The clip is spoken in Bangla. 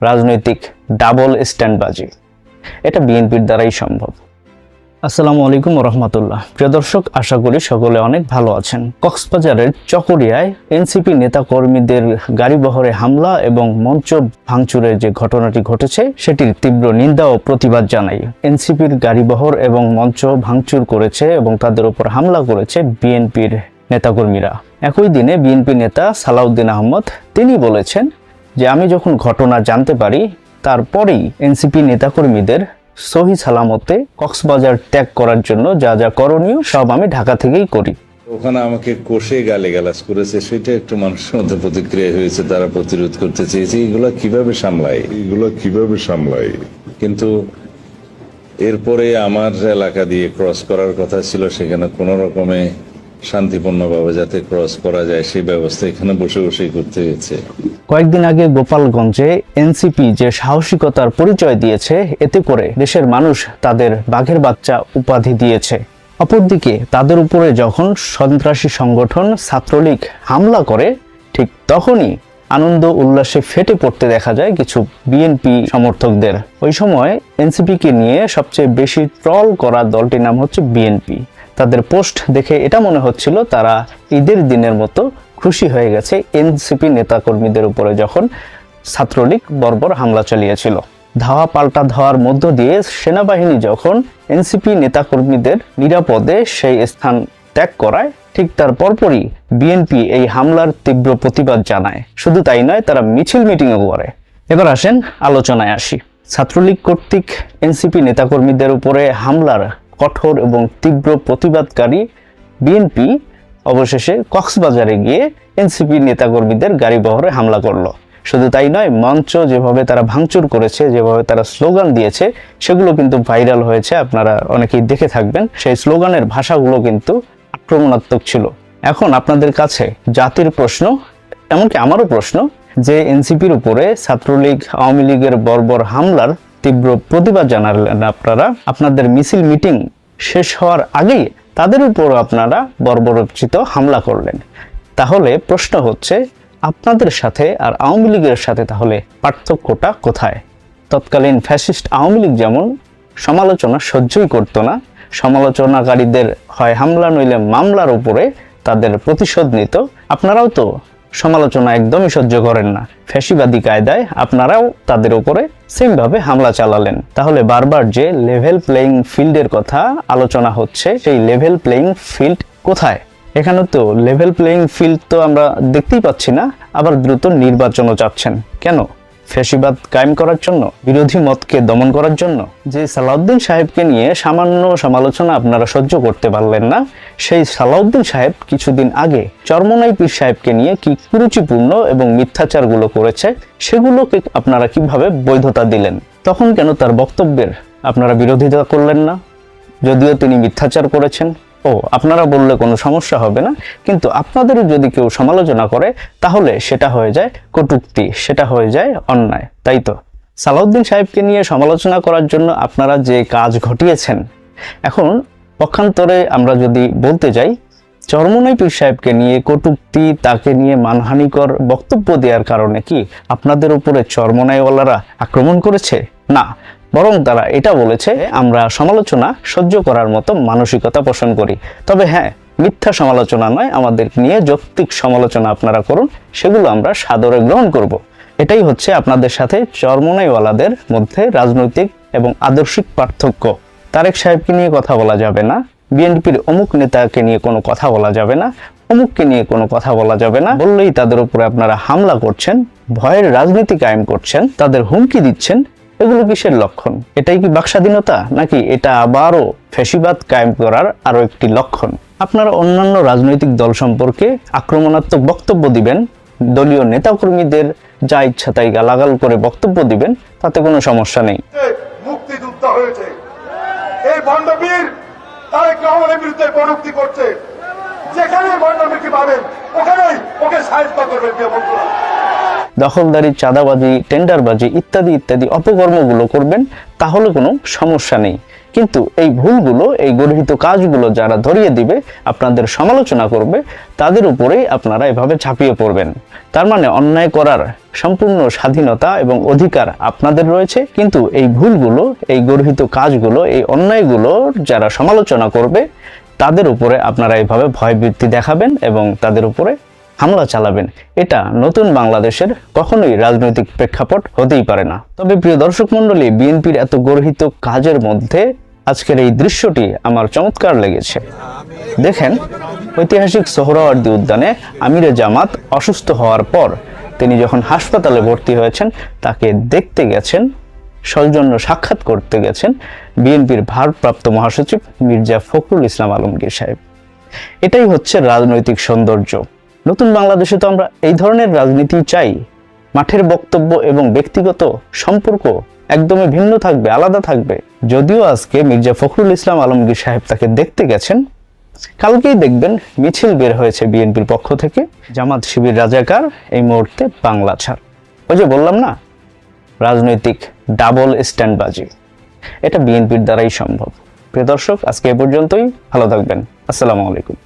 রাজনৈতিক ডাবল স্ট্যান্ডবাজি। এটা বিএনপির দ্বারাই সম্ভব। আসসালামু আলাইকুম রহমতুল্লাহ প্রিয় দর্শক, আশা করি সকলে অনেক ভালো আছেন। কক্সবাজারের চকরিয়ায় এনসিপি নেতাকর্মীদের গাড়িবহরে হামলা এবং মঞ্চ ভাঙচুরের যে ঘটনাটি ঘটেছে, সেটির তীব্র নিন্দা ও প্রতিবাদ জানাই। এনসিপির গাড়িবহর এবং মঞ্চ ভাঙচুর করেছে এবং তাদের উপর হামলা করেছে বিএনপির নেতাকর্মীরা। একই দিনে বিএনপি নেতা সালাউদ্দিন আহমদ, তিনি বলেছেন যে আমি যখন ঘটনা জানতে পারি তারপরেই এনসিপি নেতাকর্মীদের সহি সালামতে কক্সবাজার ত্যাগ করার জন্য যা যা করণীয় সব আমি ঢাকা থেকেই করি। ওখানে আমাকে কষে গালে গালাজ করেছে সেটা একটু মানুষের মধ্যে প্রতিক্রিয়া হয়েছে তারা প্রতিরোধ করতে চেয়েছে। এগুলো কীভাবে সামলায়? এগুলো কীভাবে সামলাই কিন্তু এরপরে আমার এলাকা দিয়ে ক্রস করার কথা ছিল সেখানে কোনো রকমে শান্তিপূর্ণভাবে যাতে ক্রস করা যায়, সেই ব্যবস্থা এখানে বসে করতে কয়েকদিন আগে গোপালগঞ্জে এনসিপি যে সাহসিকতার পরিচয় দিয়েছে, এতে করে দেশের মানুষ তাদের বাঘের বাচ্চা উপাধি দিয়েছে। অপরদিকে তাদের উপরে যখন সন্ত্রাসী সংগঠন ছাত্রলীগ হামলা করে, ঠিক তখনই আনন্দ উল্লাসে ফেটে পড়তে দেখা যায় কিছু বিএনপি সমর্থকদের। ওই সময় এনসিপিকে নিয়ে সবচেয়ে বেশি ট্রল করা দলটির নাম হচ্ছে বিএনপি তাদের পোস্ট দেখে এটা মনে হচ্ছিল তারা ঈদের দিনের মতো খুশি হয়ে গেছে এনসিপি নেতাকর্মীদের উপরে যখন ছাত্রলীগ বর্বর হামলা চালিয়েছিল। ধাওয়া পাল্টা ধাওয়ার মধ্য দিয়ে সেনাবাহিনী যখন এনসিপি নেতাকর্মীদের নিরাপদে সেই স্থান ত্যাগ করায়, ঠিক তার পরপরই বিএনপি এই হামলার তীব্র প্রতিবাদ জানায়। শুধু তাই নয়, তারা মিছিল মিটিংও করে। এবার আসেন আলোচনায় আসি। ছাত্রলীগ কর্তৃক এনসিপি নেতাকর্মীদের উপরে হামলার কঠোর এবং তীব্র প্রতিবাদকারী বিএনপি অবশেষে কক্সবাজারে গিয়ে এনসিপি নেতাকর্মীদের গাড়ি বহরে হামলা করল। শুধু তাই নয়, মঞ্চ যেভাবে তারা ভাঙচুর করেছে, যেভাবে তারা স্লোগান দিয়েছে, সেগুলো কিন্তু ভাইরাল হয়েছে। আপনারা অনেকেই দেখে থাকবেন, সেই স্লোগানের ভাষাগুলো কিন্তু আক্রমণাত্মক ছিল। এখন আপনাদের কাছে জাতির প্রশ্ন, এমনকি আমারও প্রশ্ন যে এনসিপির উপরে ছাত্রলীগ, আওয়ামী লীগের বর্বর হামলার তীব্র প্রতিবাদ জানালেন আপনারা। আপনাদের মিছিল মিটিং শেষ হওয়ার আগেই তাদের উপর আপনারা বর্বরচিত হামলা করলেন। তাহলে প্রশ্ন হচ্ছে, আপনাদের সাথে আর আওয়ামী লীগের সাথে তাহলে পার্থক্যটা কোথায়? তৎকালীন ফ্যাসিস্ট আওয়ামী লীগ যেমন সমালোচনা সহ্যই করতো না, সমালোচনাকারীদের হয় হামলা, নইলে মামলার উপরে তাদের প্রতিশোধ নিত। আপনারাও তো সমালোচনা একদমই সহ্য করেন না। ফ্যাসিবাদী কায়দায় আপনারাও তাদের উপরে সেমভাবে হামলা চালালেন। তাহলে বারবার যে লেভেল প্লেয়িং ফিল্ডের কথা আলোচনা হচ্ছে, সেই লেভেল প্লেয়িং ফিল্ড কোথায়? এখানে তো লেভেল প্লেয়িং ফিল্ড তো আমরা দেখতেই পাচ্ছি না, আবার দ্রুত নির্বাচনও চাচ্ছেন। কেন? ফ্যাসিবাদ কায়েম করার জন্য, বিরোধী মতকে দমন করার জন্য? যে সালাউদ্দিন সাহেবকে নিয়ে সামান্য সমালোচনা আপনারা সহ্য করতে পারলেন না, সেই সালাউদ্দিন সাহেব কিছুদিন আগে চরমনাই পীর সাহেবকে নিয়ে কি কুরুচিপূর্ণ এবং মিথ্যাচারগুলো করেছে, সেগুলোকে আপনারা কীভাবে বৈধতা দিলেন? তখন কেন তার বক্তব্যের আপনারা বিরোধিতা করলেন না? যদিও তিনি মিথ্যাচার করেছেন। ও, আপনারা বললে কোনো সমস্যা হবে না, কিন্তু আপনাদেরও যদি কেউ সমালোচনা করে, তাহলে সেটা হয়ে যায় কটূক্তি, সেটা হয়ে যায় অন্যায়, তাই তো? সালাউদ্দিন সাহেবকে নিয়ে সমালোচনা করার জন্য আপনারা যে কাজ ঘটিয়েছেন, এখন পক্ষান্তরে আমরা যদি বলতে যাই, চরমনাই পীর সাহেবকে নিয়ে কটূক্তি, তাকে নিয়ে মানহানিকর বক্তব্য দেওয়ার কারণে কি আপনাদের উপরে চরমনাইওয়ালারা আক্রমণ করেছে? না বরং তারা এটা বলেছে, আমরা সমালোচনা সহ্য করার মতো মানসিকতা পোষণ করি তবে হ্যাঁ মিথ্যা সমালোচনা নয়, আমাদের নিয়ে যৌক্তিক সমালোচনা আপনারা করুন, সেগুলো আমরা সাদরে গ্রহণ করব। এটাই হচ্ছে আপনাদের সাথে চরমনাইওয়ালাদের মধ্যে রাজনৈতিক এবং আদর্শিক পার্থক্য তারেক সাহেবকে নিয়ে কথা বলা যাবে না, বিএনপির অমুক নেতাকে নিয়ে কোনো কথা বলা যাবে না, অমুককে নিয়ে কোনো কথা বলা যাবে না, বললেই তাদের উপরে আপনারা হামলা করছেন, ভয়ের রাজনীতি কায়েম করছেন, তাদের হুমকি দিচ্ছেন এগুলো কিসের লক্ষণ? এটাই কি বাকস্বাধীনতা? নাকি এটা আবারও ফ্যাসিবাদ কায়েম করার আরও একটি লক্ষণ? আপনারা অন্যান্য রাজনৈতিক দল সম্পর্কে আক্রমণাত্মক বক্তব্য দিবেন, দলীয় নেতাকর্মীদের যা ইচ্ছা তাই গালাগাল করে বক্তব্য দিবেন, তাতে কোনো সমস্যা নেই। যেখানে ওখানেই ওকে করবেন দখলদারি, চাঁদাবাজি, টেন্ডারবাজি ইত্যাদি ইত্যাদি অপকর্মগুলো করবেন, তাহলে কোনো সমস্যা নেই। কিন্তু এই ভুলগুলো, এই গর্হিত কাজগুলো যারা ধরিয়ে দিবে, আপনাদের সমালোচনা করবে, তাদের উপরেই আপনারা এভাবে ঝাঁপিয়ে পড়বেন। তার মানে অন্যায় করার সম্পূর্ণ স্বাধীনতা এবং অধিকার আপনাদের রয়েছে, কিন্তু এই ভুলগুলো, এই গর্হিত কাজগুলো, এই অন্যায়গুলো যারা সমালোচনা করবে, তাদের উপরে আপনারা এইভাবে ভয়বৃত্তি দেখাবেন এবং তাদের উপরে হামলা চালাবেন। এটা নতুন বাংলাদেশের কখনোই রাজনৈতিক প্রেক্ষাপট হতেই পারে না। তবে প্রিয় দর্শক মণ্ডলী, বিএনপির এত গর্হিত কাজের মধ্যে আজকের এই দৃশ্যটি আমার চমৎকার লেগেছে। দেখেন, ঐতিহাসিক সোহরাওয়ার্দী উদ্যানে আমিরে জামাত অসুস্থ হওয়ার পর তিনি যখন হাসপাতালে ভর্তি হয়েছেন, তাকে দেখতে গেছেন, সৌজন্য সাক্ষাৎ করতে গেছেন বিএনপির ভারপ্রাপ্ত মহাসচিব মির্জা ফখরুল ইসলাম আলমগীর সাহেব। এটাই হচ্ছে রাজনৈতিক সৌন্দর্য। নতুন বাংলাদেশে তো আমরা এই ধরনের রাজনীতি চাই। মাঠের বক্তব্য এবং ব্যক্তিগত সম্পর্ক একদমই ভিন্ন থাকবে, আলাদা থাকবে। যদিও আজকে মির্জা ফখরুল ইসলাম আলমগীর সাহেব তাকে দেখতে গেছেন, কালকেই দেখবেন মিছিল বের হয়েছে বিএনপির পক্ষ থেকে, জামাত শিবির রাজাকার, এই মুহূর্তে বাংলা ছাড়। ওই যে বললাম না, রাজনৈতিক ডাবল স্ট্যান্ডবাজি, এটা বিএনপির দ্বারাই সম্ভব। প্রিয় দর্শক, আজকে এ পর্যন্তই, ভালো থাকবেন। আসসালামু আলাইকুম।